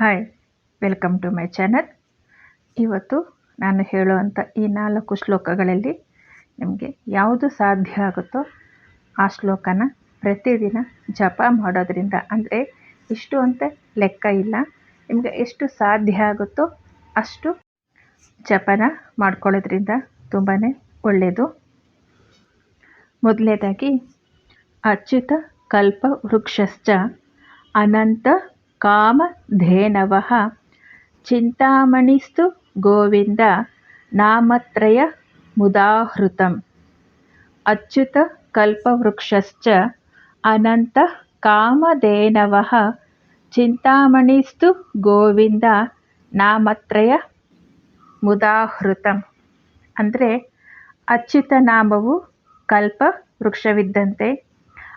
Hi welcome to my channel ಇವತ್ತು ನಾನು ಹೇಳುವಂಥ ಈ ನಾಲ್ಕು ಶ್ಲೋಕಗಳಲ್ಲಿ ನಿಮಗೆ ಯಾವುದು ಸಾಧ್ಯ ಆಗುತ್ತೋ ಆ ಶ್ಲೋಕನ ಪ್ರತಿದಿನ ಜಪ ಮಾಡೋದ್ರಿಂದ, ಅಂದರೆ ಇಷ್ಟು ಅಂತ ಲೆಕ್ಕ ಇಲ್ಲ, ನಿಮಗೆ ಎಷ್ಟು ಸಾಧ್ಯ ಆಗುತ್ತೋ ಅಷ್ಟು ಜಪನ ಮಾಡ್ಕೊಳ್ಳೋದ್ರಿಂದ ತುಂಬಾ ಒಳ್ಳೆಯದು ಮೊದಲನೇದಾಗಿ ಅಚ್ಯುತ ಕಲ್ಪ ವೃಕ್ಷಶ್ಚ ಅನಂತ ಕಾಮಧೇನವಃ. ಚಿಂತಾಮಣಿಸ್ತು ಗೋವಿಂದ, ನಾಮತ್ರಯ ಮುದಾಹೃತಂ. ಅಚ್ಯುತ ಕಲ್ಪವೃಕ್ಷಶ್ಚ, ಅನಂತ ಕಾಮಧೇನವಃ. ಚಿಂತಾಮಣಿಸ್ತು ಗೋವಿಂದ, ನಾಮತ್ರಯ ಮುದಾಹೃತಂ. ಅಂದರೆ ಅಚ್ಯುತ ನಾಮವು ಕಲ್ಪ ವೃಕ್ಷವಿದ್ದಂತೆ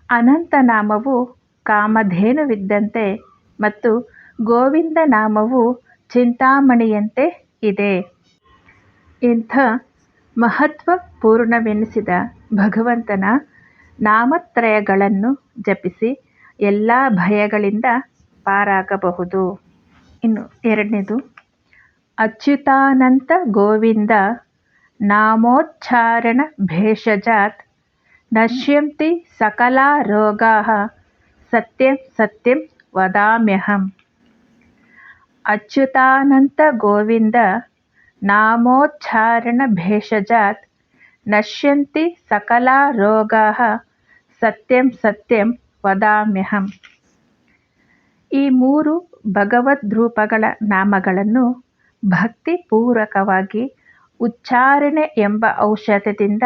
ಅನಂತ ನಾಮವು ಕಾಮಧೇನುವಿದ್ದಂತೆ ಮತ್ತು ಗೋವಿಂದ ನಾಮವು ಚಿಂತಾಮಣಿಯಂತೆ ಇದೆ. ಇಂಥ ಮಹತ್ವಪೂರ್ಣವೆನಿಸಿದ ಭಗವಂತನ ನಾಮತ್ರಯಗಳನ್ನು ಜಪಿಸಿ ಎಲ್ಲ ಭಯಗಳಿಂದ ಪಾರಾಗಬಹುದು. ಇನ್ನು ಎರಡನೇದು, ಅಚ್ಯುತಾನಂತ ಗೋವಿಂದ ನಾಮೋಚ್ಚಾರಣ ಭೇಷಜಾತ್ ನಶ್ಯಂತಿ ಸಕಲಾ ರೋಗಾ ಸತ್ಯಂ ಸತ್ಯಂ ವದಾಮ್ಯಹಂ. ಅಚ್ಯುತಾನಂತ ಗೋವಿಂದ ನಾಮೋಚ್ಚಾರಣ ಭೇಷಜಾತ್, ನಶ್ಯಂತಿ ಸಕಲಾ ರೋಗಾ, ಸತ್ಯಂ ಸತ್ಯಂ ವದಾಮ್ಯಹಂ. ಈ ಮೂರು ಭಗವದ್ರೂಪಗಳ ನಾಮಗಳನ್ನು ಭಕ್ತಿಪೂರ್ವಕವಾಗಿ ಉಚ್ಚಾರಣೆ ಎಂಬ ಔಷಧದಿಂದ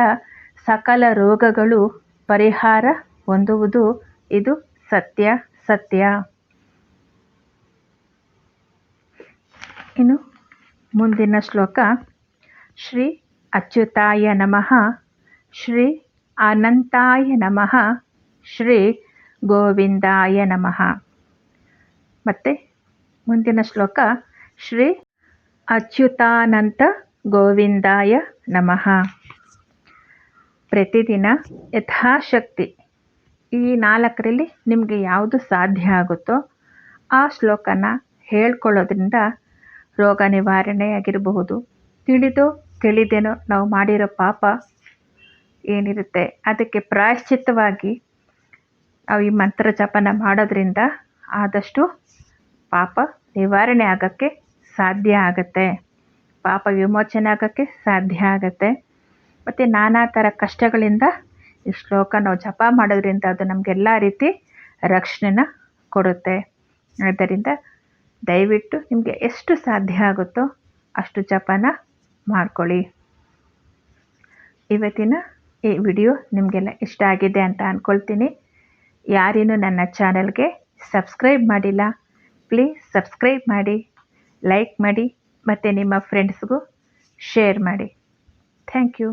ಸಕಲ ರೋಗಗಳು ಪರಿಹಾರ ಹೊಂದುವುದು. ಇದು ಸತ್ಯ ಸತ್ಯ. ಇನ್ನು ಮುಂದಿನ ಶ್ಲೋಕ. ಶ್ರೀ ಅಚ್ಯುತಾಯ ನಮಃ. ಶ್ರೀ ಅನಂತಾಯ ನಮಃ. ಶ್ರೀ ಗೋವಿಂದಾಯ ನಮಃ. ಮತ್ತು ಮುಂದಿನ ಶ್ಲೋಕ. ಶ್ರೀ ಅಚ್ಯುತಾನಂತ ಗೋವಿಂದಾಯ ನಮಃ. ಪ್ರತಿದಿನ ಯಥಾಶಕ್ತಿ. ಈ ನಾಲ್ಕರಲ್ಲಿ ನಿಮಗೆ ಯಾವುದು ಸಾಧ್ಯ ಆಗುತ್ತೋ ಆ ಶ್ಲೋಕನ ಹೇಳ್ಕೊಳ್ಳೋದ್ರಿಂದ ರೋಗ ನಿವಾರಣೆ ಆಗಿರಬಹುದು ತಿಳಿದೋ ತಿಳಿದೇನೋ, ನಾವು ಮಾಡಿರೋ ಪಾಪ ಏನಿರುತ್ತೆ, ಅದಕ್ಕೆ ಪ್ರಾಯಶ್ಚಿತ್ತವಾಗಿ ನಾವು ಈ ಮಂತ್ರ ಜಪನ ಮಾಡೋದ್ರಿಂದ ಆದಷ್ಟು ಪಾಪ ನಿವಾರಣೆ ಆಗೋಕ್ಕೆ ಸಾಧ್ಯ ಆಗುತ್ತೆ. ಪಾಪ ವಿಮೋಚನೆ ಆಗೋಕ್ಕೆ ಸಾಧ್ಯ ಆಗುತ್ತೆ. ಮತ್ತು ನಾನಾ ಥರ ಕಷ್ಟಗಳಿಂದ ಈ ಶ್ಲೋಕ ನಾವು ಜಪ ಮಾಡೋದ್ರಿಂದ ಅದು ನಮಗೆಲ್ಲ ರೀತಿ ರಕ್ಷಣೆನ ಕೊಡುತ್ತೆ. ಆದ್ದರಿಂದ ದಯವಿಟ್ಟು ನಿಮಗೆ ಎಷ್ಟು ಸಾಧ್ಯ ಆಗುತ್ತೋ ಅಷ್ಟು ಜಪನ ಮಾಡ್ಕೊಳ್ಳಿ. ಇವತ್ತಿನ ಈ ವಿಡಿಯೋ ನಿಮಗೆಲ್ಲ ಇಷ್ಟ ಆಗಿದೆ ಅಂತ ಅಂದ್ಕೊಳ್ತೀನಿ ಯಾರೇನು ನನ್ನ ಚಾನಲ್ಗೆ ಸಬ್ಸ್ಕ್ರೈಬ್ ಮಾಡಿಲ್ಲ, ಪ್ಲೀಸ್ ಸಬ್ಸ್ಕ್ರೈಬ್ ಮಾಡಿ, ಲೈಕ್ ಮಾಡಿ, ಮತ್ತು ನಿಮ್ಮ ಫ್ರೆಂಡ್ಸ್ಗೂ ಶೇರ್ ಮಾಡಿ. Thank you.